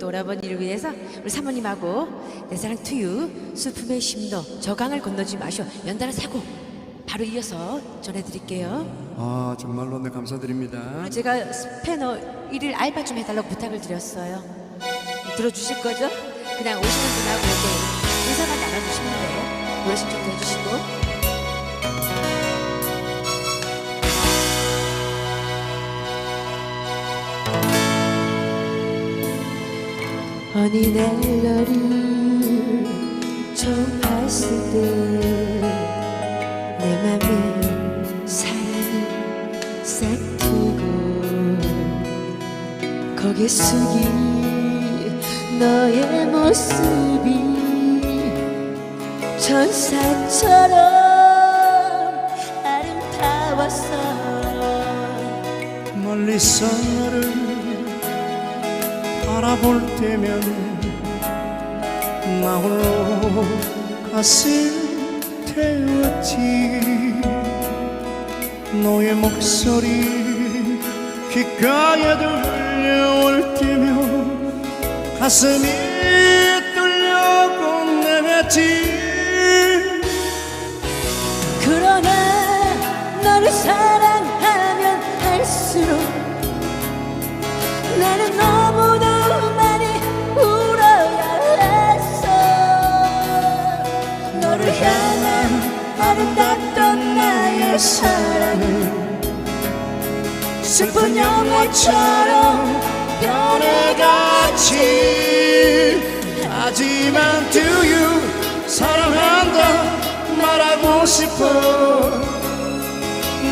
또 오라버니를 위해서 우리 사모님하고 내 사랑 투유 슬픔의 심도 저강을 건너지 마쇼 연달아 세곡 바로 이어서 전해드릴게요. 아 정말로 네 감사드립니다. 제가 스페너 1일 알바 좀 해달라고 부탁을 드렸어요. 들어주실 거죠? 그냥 오시는 분하고 이렇게 인사만 나눠주시면 돼요. 노래 신청도 해주시고. 어느 날 너를 처음 봤을 때내 맘에 사랑이 싹 트고 거기에 숙인 너의 모습이 천사처럼 아름다웠어 멀리서 너를 바라볼 때면 나 홀로 가슴 태웠지. 너의 목소리 귓가에 들려올 때면 가슴이 뚫려 곤내했지 그러나 너를 사랑 아름답던 나의 사랑은 슬픈 영화처럼 변해갔지. 하지만 do you 사랑한다 말하고 싶어.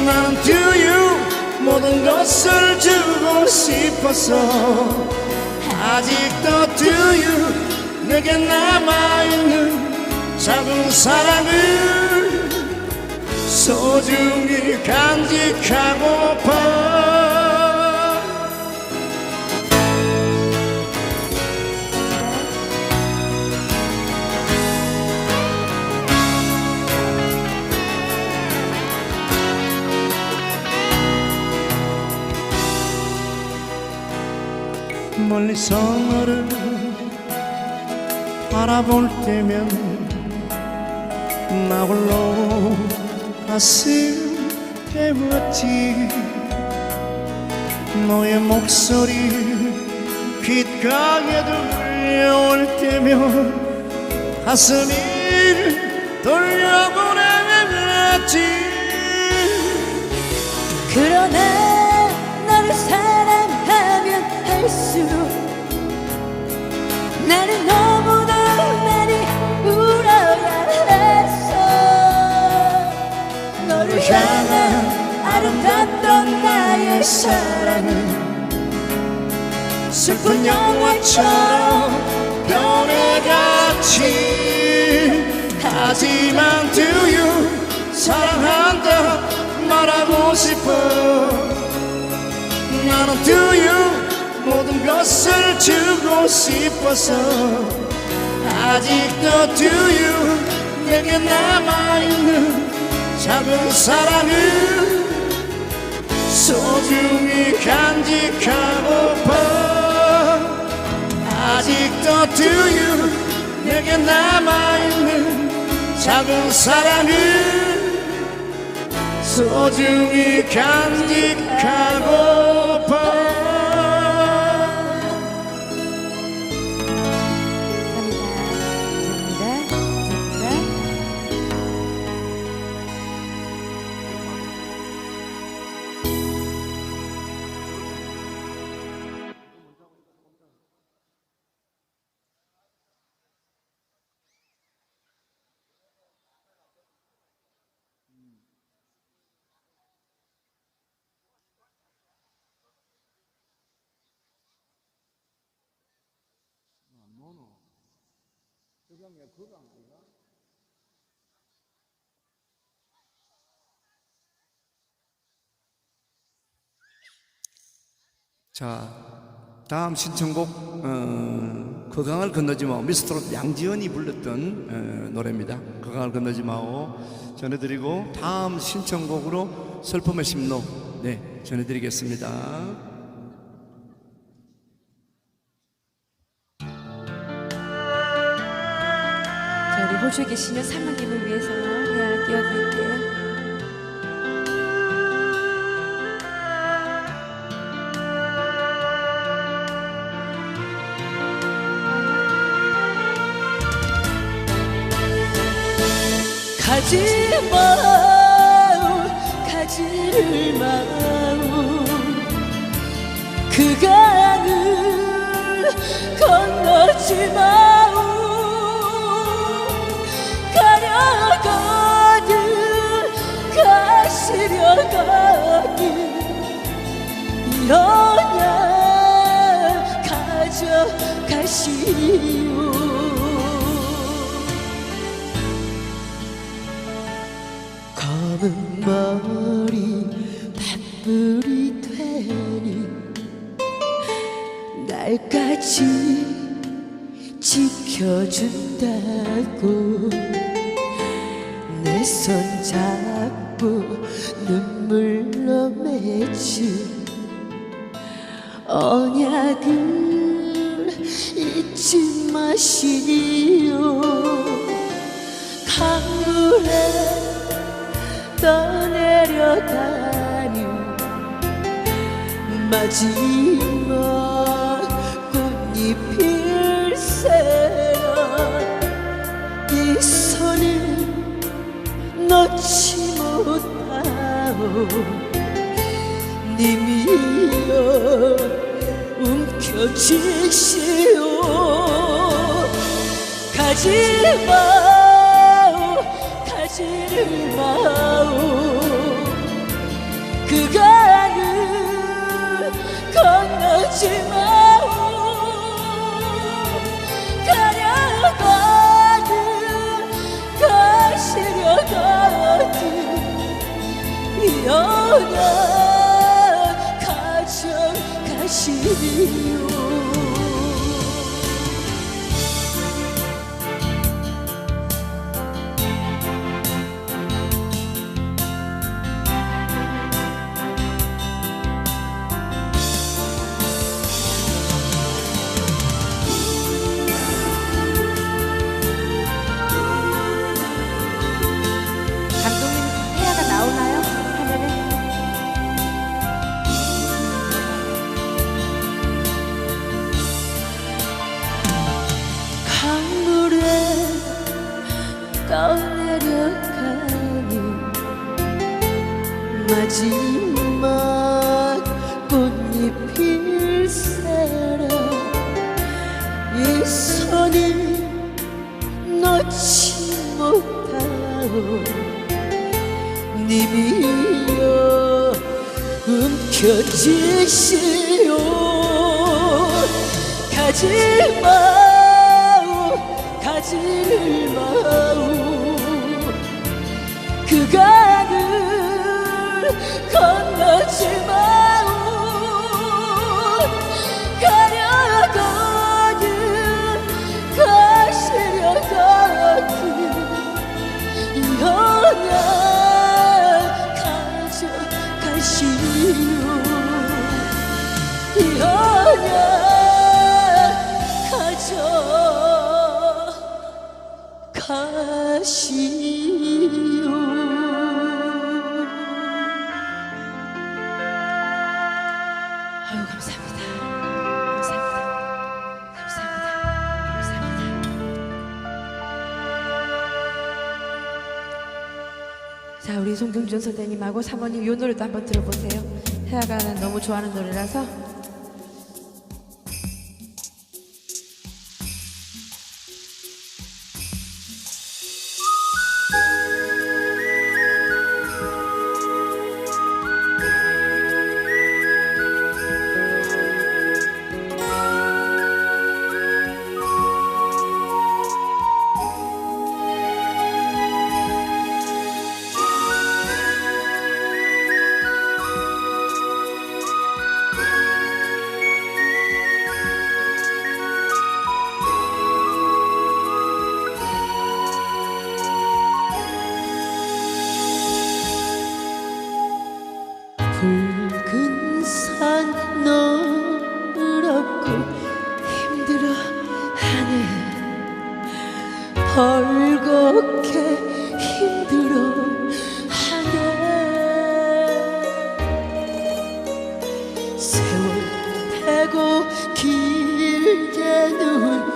난 do you 모든 것을 주고 싶었어 아직도 do you 내게 남아있는 작은 사랑을 소중히 간직하고파 멀리서 너를 바라볼 때면 나 홀로 가슴 태웠지 너의 목소리 귓가에 들려올 때면 가슴이 돌려보내지. 그러나 너를 사랑하면 할수록 나는 너 사랑은 슬픈 영화처럼 변해갔지. 하지만 do you 사랑한다 말하고 싶어. 나는 do you 모든 것을 주고 싶어서. 아직도 do you 내게 남아있는 작은 사랑을 소중히 간직하고파 아직도 do you 내게 남아있는 작은 사랑을. 소중히 간직하고 자, 다음 신청곡 어, 거강을 건너지 마오. 미스트롯 양지연이 불렀던 어, 노래입니다. 거강을 건너지 마오. 전해드리고 다음 신청곡으로 슬픔의 심로 네 전해드리겠습니다. 호주에 계시는 사모님을 위해서 예, 띄워드릴게요. 가지 마우 가지를 마우 그 강을 건너지 마 이러냐 가져가시오. 검은 머리 팥불이 되니 날까지 지켜준다고. 내 손 잡고 눈물로 맺은 언약을 잊지 마시오. 강물에 떠내려가는 마지막 꽃잎을 새어 이 손을 놓지 못하오. 님이 여 움켜쥐시오. 가지 마오 가지를 마오 그 강을 건너지 마오. 가려가든 가시려가든 이어 나 님이여 움켜쥐시오. 가지 마오 가지를 마오. 그 강을 건 가져가시오 이어나 가져가시 송경준 선생님하고 사모님 이 노래도 한번 들어보세요. 혜아가 너무 좋아하는 노래라서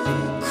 Thank you.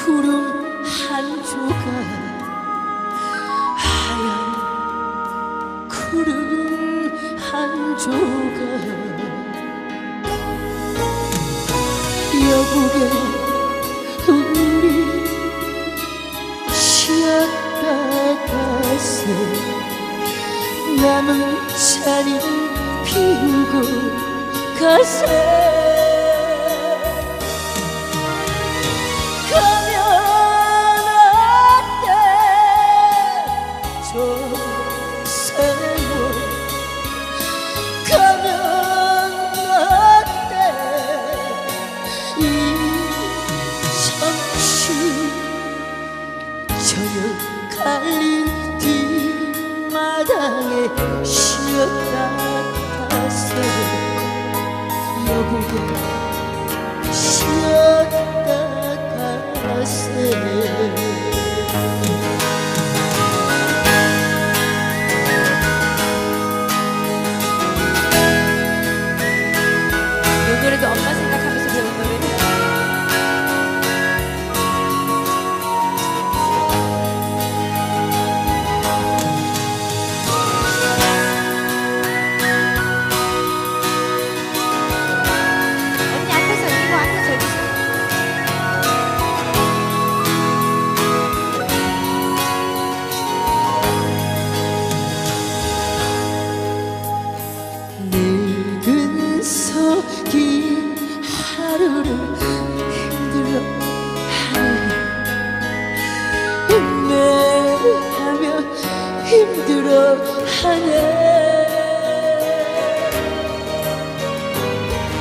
기억하네.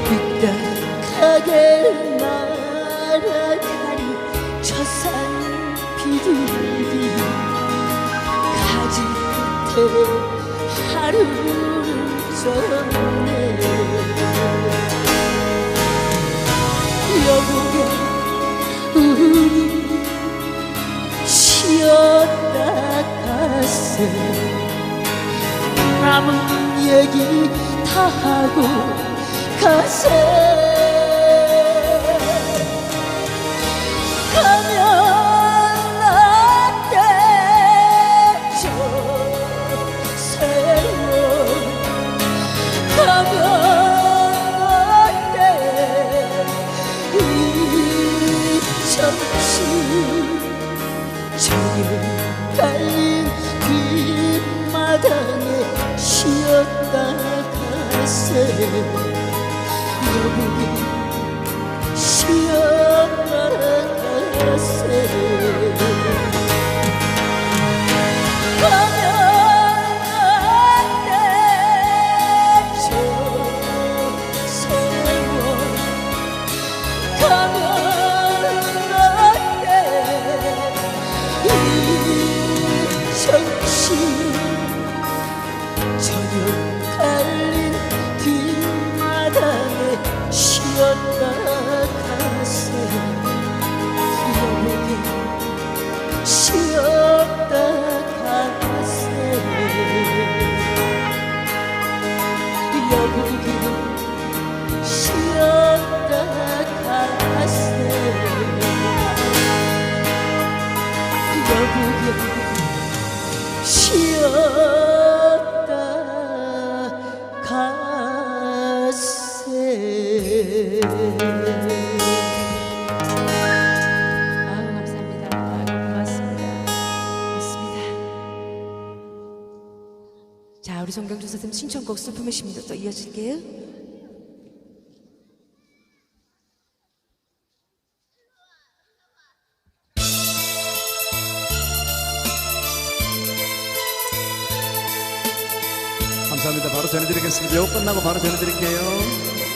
끄떡하게 날아가리 저산 비둘기 가지 끝에 하루를 종일 얘기 다 하고 가세요 seni. Ya 정경준 선생님 신청곡 슬픔의 심리로 또 이어질게요. 감사합니다. 바로 전해드리겠습니다. 요 끝나고 바로 전해드릴게요.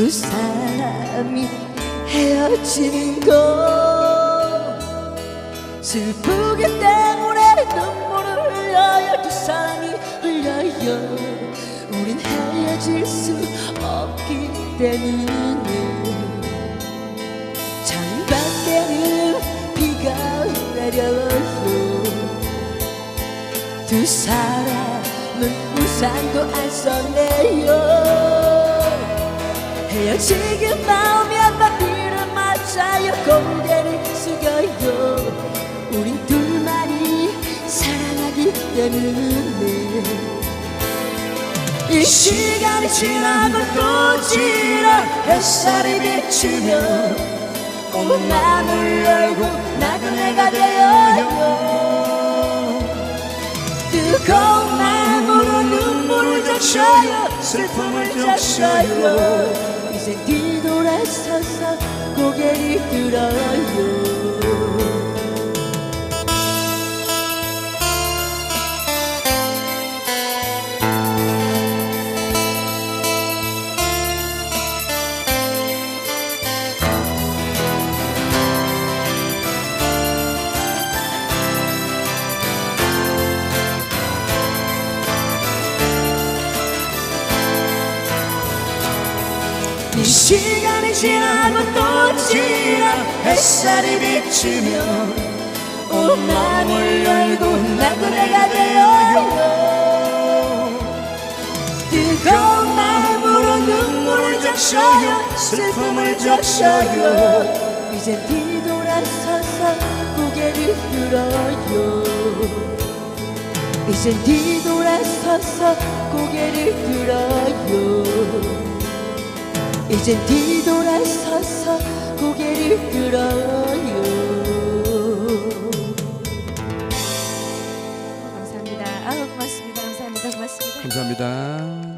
두 사람이 헤어지는 거. 슬프기 때문에 눈물을 흘려요. 두 사람이 흘려요. 우린 헤어질 수 없기 때문에. 창밖에는 비가 내려요. 두 사람은 우산도 안 썼네요. 헤어지기 마음이 아파 비를 맞아요. 고개를 숙여요. 우린 둘만이 사랑하기 때문에. 이 시간이 지나고 또 지나 햇살이 비치면 온 마음을 열고 나그네가 되어요. 뜨거운 마음으로 눈물을 적셔요. 슬픔을 적셔요 이제 뒤돌아서서 고개를 들어요 햇살이 비치면 온 마음을 열고 나그네가 되어요. 뜨거운 마음으로 눈물을 적셔요. 슬픔을 적셔요. 이제 뒤돌아서서 고개를 들어요. 이제 뒤돌아서서 고개를 들어요. 이제 뒤돌아서서 고개를 들어요 감사합니다. 아우 고맙습니다. 감사합니다. 고맙습니다. 감사합니다. 네.